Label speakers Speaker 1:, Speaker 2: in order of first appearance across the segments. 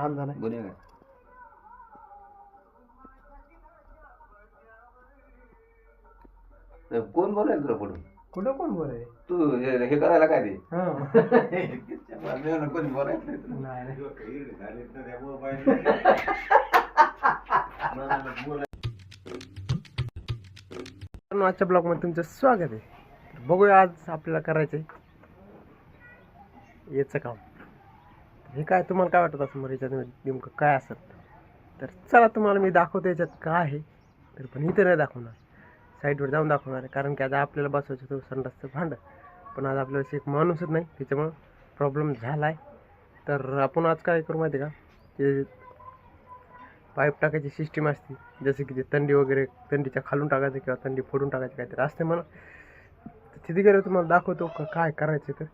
Speaker 1: हाल झालाय.
Speaker 2: गुन्हेगार नाही, कोण बोलायला तुला पुढून
Speaker 1: कुठं कोण बोल आहे
Speaker 2: तू हे हे करायला काय ते?
Speaker 1: हा.
Speaker 2: मला कोणी बोलायचं नाही. तुला.
Speaker 1: नाही नाही. मित्रांनो, आजच्या ब्लॉगमध्ये तुमचं स्वागत आहे. तर बघूया आज आपल्याला करायचं आहे याचं काम. हे काय तुम्हाला काय वाटत असं मग याच्यात नेमकं काय असत तर चला तुम्हाला मी दाखवतो याच्यात काय आहे. तर पण इथं नाही दाखवणार. साईडवर जाऊन दाखवणार आहे. कारण की आज आपल्याला बसवायचं होतं संडासचं भांडं. पण आज आपल्याला एक माणूसच नाही. त्याच्यामुळं प्रॉब्लेम झाला आहे तर आपण आज काय करू माहिती आहे का? ते पाईप टाकायची सिस्टीम असते. जसं की ते थंडी वगैरे थंडीच्या खालून टाकायचं किंवा थंडी फोडून टाकायचं काहीतरी असते म्हणा तर तिथे गेलं तुम्हाला दाखवतो का काय करायचं तर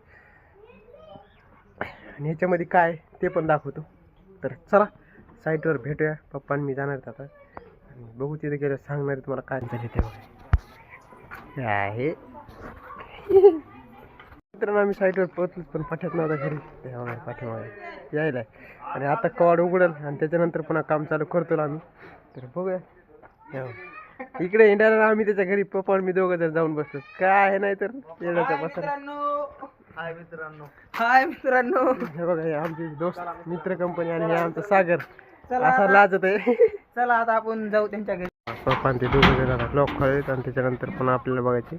Speaker 1: आणि ह्याच्यामध्ये काय ते पण दाखवतो. तर चला साईटवर भेटूया. पप्पा आणि मी जाणार आहेत आता. आणि बघू तिथे गेलं सांगणार आहे तुम्हाला काय झाले ते बघा आहे. मित्रांनो आम्ही साईटवर पोहोचलो पण पाठ्यात नव्हता घरी. त्यामुळे पाठीमागे. यायला आणि आता कवाड उघडेल आणि त्याच्यानंतर पुन्हा काम चालू करतो आम्ही. तर बघूया. हो. इकडे हिंडायला आम्ही त्याच्या घरी पप्पा आणि मी दोघं जण जाऊन बसतो. काय आहे नाही तर येण्याचा बसा
Speaker 3: हाय मित्रांनो. हाय मित्रांनो.
Speaker 1: हे बघा हे आमचे दोस्त मित्र कंपनी आणि हे आमचं सागर. असा लाजत आहे.
Speaker 3: चला आता आपण जाऊ त्यांच्या घरी.
Speaker 1: पप्पा आणि ते दोघं जण आता ब्लॉक खायत आणि त्याच्यानंतर पुन्हा आपल्याला बघायचे.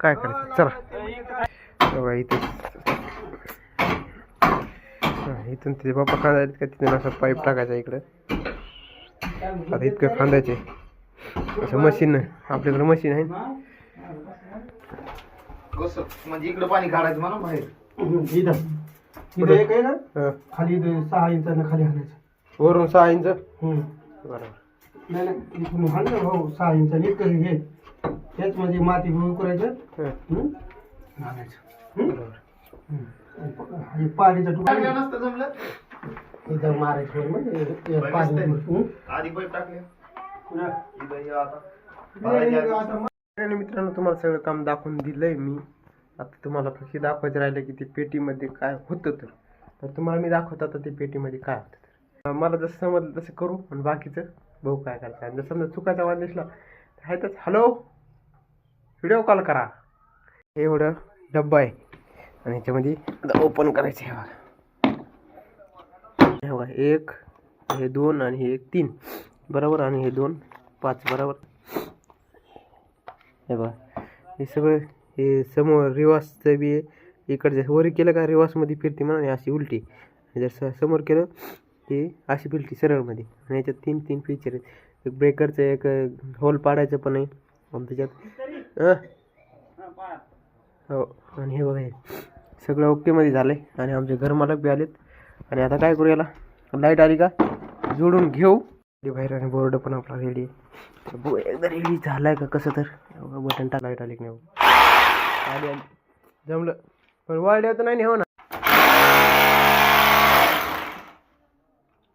Speaker 1: काय करायचं? चला. बघा इथे इथून तिथे पप्पा खांदायचे का? तिथून असं पाईप टाकायचा इकडं. आता इतकं खांदायचे. असं मशीन आपल्याकडे मशीन आहे. ना.
Speaker 2: कसं? म्हणजे इकडं पाणी काढायचं बाहेर.
Speaker 1: इथं.
Speaker 4: इथं एक आहे ना?
Speaker 1: हा.
Speaker 4: खाली इथं सहा इंचानं खाली हाणायचं.
Speaker 1: वरून सहा इंच?
Speaker 4: हम्म.
Speaker 1: बरोबर.
Speaker 4: नाही नाही इथून हाण ना भाऊ सहा इंचानं इतकं हे त्याच मध्ये माती करायचं.
Speaker 1: हा,
Speaker 4: हम्म? हाणायचं. हम्म?
Speaker 1: बरोबर.
Speaker 4: हम्म. आणि पाणीचा तुकडा
Speaker 2: नसतं जमलं?
Speaker 4: इथं मारायचं म्हणजे पाणी हम्म?
Speaker 2: आधी पैप
Speaker 1: मित्रांनो. तुम्हाला सगळं काम दाखवून दिलंय मी. आता तुम्हाला फक्त दाखवायचं राहिलं की ते पेटीमध्ये काय होतं तर. तर तुम्हाला मी दाखवतो आता ते पेटीमध्ये काय होतं तर. मला जसं समजलं तसं करू आणि बाकीचं बघू काय करायचं आणि जर समजा चुकाचा आवाज दिसला तर आहे तर हॅलो व्हिडिओ कॉल करा. हे एवढं डब्बा आहे. आणि ह्याच्यामध्ये ओपन करायचं आहे बघा. हे बघा एक हे दोन आणि हे एक तीन. बरोबर आणि हे दोन पाच बरोबर. हे बघा. हे सगळं हे समोर रिवासचं बी इकडचं वर केलं का रिवासमध्ये फिरते म्हणा आणि अशी उलटी. जर स- समोर केलं की अशी फिरते सरळमध्ये. आणि याच्यात तीन तीन फीचर आहेत. एक ब्रेकरचं एक होल पाडायचं पण आहे. आणि त्याच्यात हो. आणि हे बघा हे. सगळं ओकेमध्ये झालं आहे आणि आमचे घरमालक बी आलेत. आणि आता काय करू याला? लाइट आली का? जोडून घेऊ. बाहेर आणि बोर्ड पण आपला रेडी बघू एकदा रेडी झालाय का कसं तर? बटन टाक टाकली आली की नाही. आली आली. जमलं. पण वाढल्या तर नाही हो ना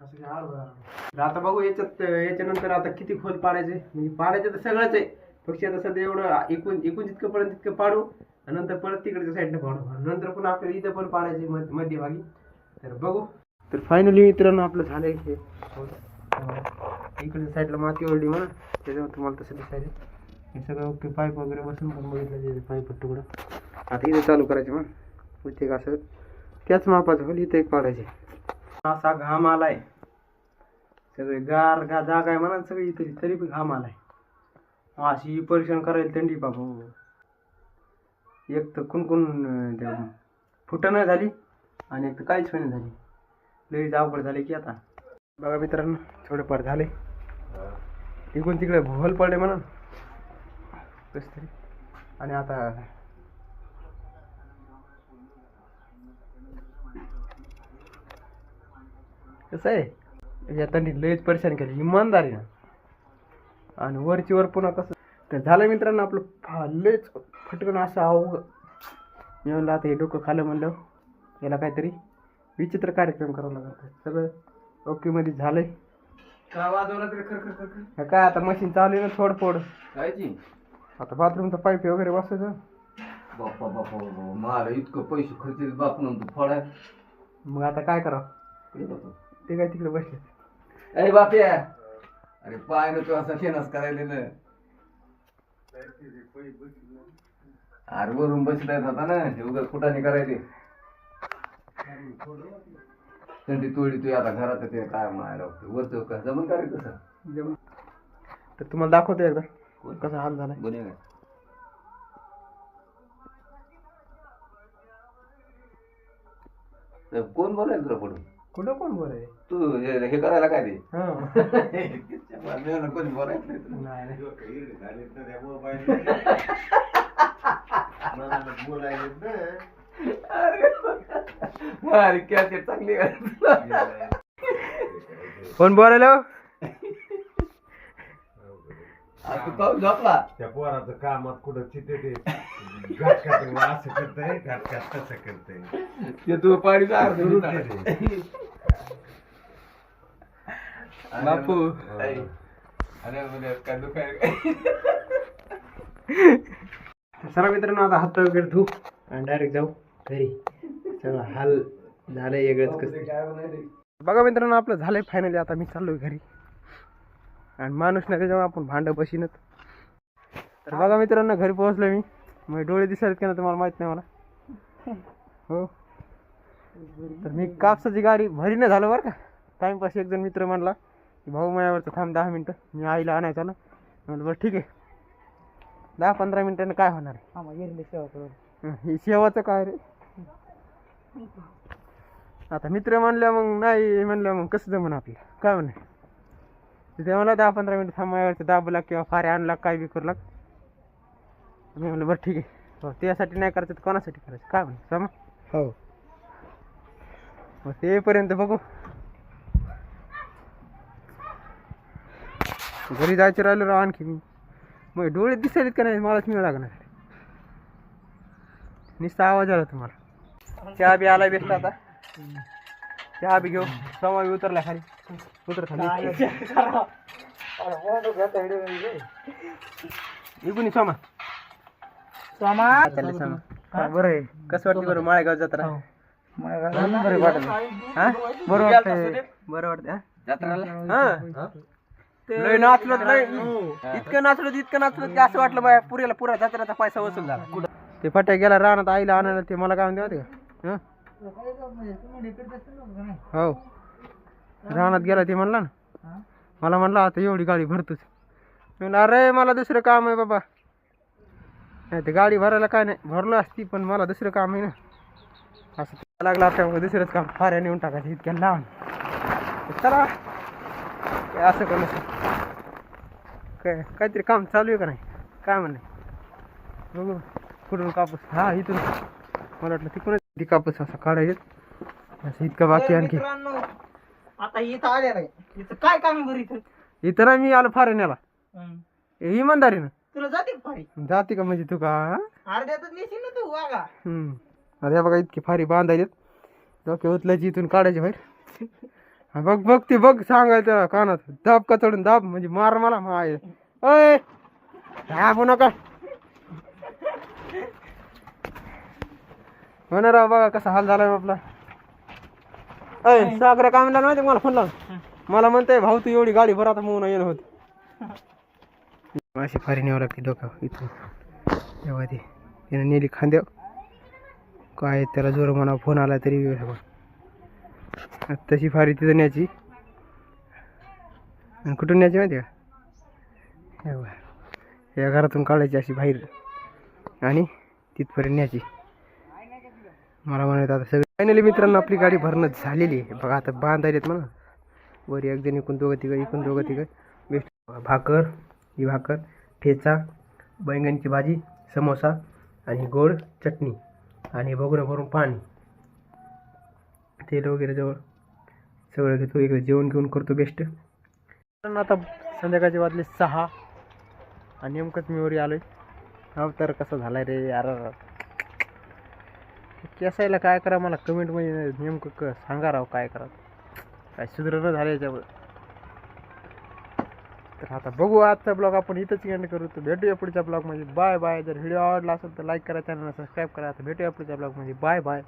Speaker 1: असं आता बघू याच्यात याच्यानंतर आता किती खोल पाडायचे. म्हणजे पाडायचं तर सगळंच आहे. पक्षी आता सध्या एवढं एकूण एकूण जितकं पडेल तितकं पाडू. आणि नंतर परत तिकडच्या साईडनं पाडू. आणि नंतर पण आपल्याला इथं पण पाडायचे मध्यभागी. तर बघू. तर फायनली मित्रांनो आपलं झालंय हे. इकडे साईडला माती ओढली म्हणा त्याच्यावर तुम्हाला तसं दिसायचं. हे सगळं ओके पाईप वगैरे बसून पण बघितलं पाईप तुकडं. आता इथे चालू करायचे मग. प्रत्येक असं त्याच मापाचं होईल इथे एक पाडायचे. असा घाम आलाय. सगळे गार गा जागा आहे म्हणा सगळी इथे तरी पण घाम आलाय. अशी परीक्षण करायला थंडी बाबा. एक तर कुणकुण फुटणं झाली आणि एक तर काहीच पण झाली. लई अवघड झाली की आता. बघा मित्रांनो थोडेफार झाले. इकडून तिकडे भोल पडले म्हणून. कस तरी. आणि आता कसं आहे? या त्यांनी लयच परेशान केली. इमानदारी ना. आणि वरची वर पुन्हा कसं? तर झालं मित्रांनो आपलं फा- लयच फटकन असं आव मी म्हणलं आता हे डोकं खालं म्हणलं. याला काहीतरी विचित्र कार्यक्रम करावा लागत सगळं झालंय.
Speaker 2: वाजवलं तरी खर खर खर खर.
Speaker 1: हे काय आता मशीन चालू आहे ना थोडं फोड
Speaker 2: कायची
Speaker 1: आता बाथरूमचा पाईप वगैरे बसायचं.
Speaker 2: बाप्पा बाप्पा बाप्पा मला इतकं पैसे खर्च बाप म्हणतो फळाय
Speaker 1: मग आता काय करावं?
Speaker 2: कुठे जातो
Speaker 1: ते काय तिकडे बसले.
Speaker 2: अरे बाप्या अरे पाय ना तू असा फेनस करायला ना अरे वरून बसलाय होता ना. हे उगाच कुठाने करायचे थंडी तोडी तू आता घरात ते काय म्हणायला वरच का जमून करायचं तसं
Speaker 1: तर तुम्हाला दाखवतो एकदा. कसा हाल झालाय?
Speaker 2: बोने का तर कोण बोलायला तुला पडून
Speaker 1: कुठं कोण बोलाय
Speaker 2: तू हे हे करायला काय ते?
Speaker 1: हा.
Speaker 2: कोणी बोलायचं नाही तुला.
Speaker 1: नाही नाही.
Speaker 2: चांगली.
Speaker 1: कोण बोलायला?
Speaker 2: झोपला.
Speaker 5: त्या पोराचं कामात कुठं चिते ते घाटकाट असं करतंय घाटकाट तसं करतंय.
Speaker 2: ते तू पाणी.
Speaker 1: बापू.
Speaker 2: अरे अरे म्हणजे काय दुखाय
Speaker 1: चला मित्रांनो आता हात वगैरे धू आणि डायरेक्ट जाऊ. घरी सगळं हाल झालंय वेगळंच कसं. बघा मित्रांनो आपलं झालंय फायनली आता मी चाललोय घरी. आणि माणूस नाही त्याच्यामुळे आपण भांडं बशीनच. तर बघा मित्रांनो घरी पोहोचलो मी. मग डोळे दिसायत का ना तुम्हाला माहीत नाही मला. हो. तर मी कापसाची गाडी भरी नाही झालं बरं का. टाईमपास एक जण मित्र म्हणला की भाऊ माझ्यावरचं थांब दहा मिनटं. मी आईला आणायचा ना. म्हणलं बरं ठीक आहे. दहा पंधरा मिनिटानं काय होणार आहे? हं, हे शेवाचं काय रे? आता मित्र म्हणल्या मग नाही म्हणल्या मग कसं जमन आपलं? काय म्हणे? तिथे मला दहा पंधरा मिनिट थांबायवरती दाबला किंवा फारे आणला काय बी करू लाग. मी म्हणलं बरं ठीक आहे. हो त्यासाठी नाही करायचं तर कोणासाठी करायचं? काय म्हणे? सम हो. मग तेपर्यंत बघू. घरी जायचं राहिलं राव आणखी. मी मग डोळे दिसायलेत का नाही? मलाच मिळ लागणार नुसता आवाज आला तुम्हाला. चहा बी आला बेस्ट आता. चहा बी घेऊ समा बी उतरला खाली. उतर खाली. निघून समा.
Speaker 3: सोमा?
Speaker 1: हा, बरं आहे. कसं वाटतं बरं? माळेगाव जत्रा? बरं वाटत हा? बरं बरं वाटतंय हा?
Speaker 2: जत्राला?
Speaker 1: हा? लय नाचलो लय. इतकं नाचलो इतकं नाचलो की असं वाटलं बाय पुऱ्याला पुरा जत्रेचा पैसा वसूल झाला. ते फट्या गेला रानात आईला आणायला ते मला काय म्हणते माहिती का? हं? रानात गेला ते म्हणला ना. मला म्हणला आता एवढी गाडी भरतोच मी म्हणलं अरे मला दुसरं काम आहे बाबा. नाही ते गाडी भरायला काय नाही. भरलो असती पण मला दुसरं काम आहे ना. असं लागला असल्यामुळे दुसरंच काम. फाऱ्या नेऊन टाकायचं इतक्या लावून चला. असं करू काय काहीतरी काम चालू आहे का नाही? काय म्हणणे बघू. कुठून कापूस? हा इथून. मला वाटलं तिकडून कापूस असा काढायचं असं इतकं बाकी आणखी.
Speaker 3: मित्रांनो आता इथं आले नाही. इथं काय काम आहे बरं इथं?
Speaker 1: इथं ना मी आलो फाऱ्याण्याला
Speaker 3: हं.
Speaker 1: इमानदारीनं.
Speaker 3: तुला जाते का फारी?
Speaker 1: जाते का म्हणजे तू का हा?
Speaker 3: अर्ध्यातच नेशील ना तू वागा
Speaker 1: हम्म. आता हे बघा इतकी फारी बांधायचे डोके उचलायची इथून काढायची बाहेर. हा, बघ बघ ते बघ सांगायचं त्याला कानात. दाब का चढून दाब म्हणजे मार मला माय. अय दाबू नका. हो ना राव बघा कसा हाल झालाय आपला. अय सागरा काय म्हणला माहिती मला फोन लावून मला म्हणतोय भाऊ तू एवढी गाडी भर आता मग येणं होत. अशी फारी न्यावं लागते डोक्यावर इथून. तेव्हा ती तिने नेली खांद्या काय त्याला जोर म्हणा फोन आला तरी हे बघ. तशी फारी तिथं न्यायची. आणि कुठून न्यायची माहिती का? हे. या घरातून काढायची अशी बाहेर. आणि तिथपर्यंत न्यायची. मला म्हणत आता सगळं फायनली मित्रांनो आपली गाडी भरणं झालेली आहे. बघा आता बांधायलेत म्हणा. वर एक जण इकून दोघं तिघं इकून दोघं तिघं. बेस्ट भाकर ही भाकर ठेचा बैंगनची भाजी समोसा आणि गोड चटणी आणि बघून भरून पाणी. तेल वगैरे जवळ सगळं घेतो. इकडे जेवण घेऊन करतो बेस्ट आता संध्याकाळचे वाजले सहा. आणि नेमकंच मी वरी आलोय. अवतार कसा झालाय रे यार? केसायला काय करा मला कमेंटमध्ये नेमकं क सांगा राव काय करा. काय सुधारणा झालं याच्यावर तर आता बघू आजचा ब्लॉग आपण इथंच एंड करू. तर भेटूया पुढच्या ब्लॉगमध्ये बाय बाय जर व्हिडिओ आवडला असेल तर लाईक करा चॅनलला सबस्क्राईब करा. तर भेटूया पुढच्या ब्लॉगमध्ये बाय बाय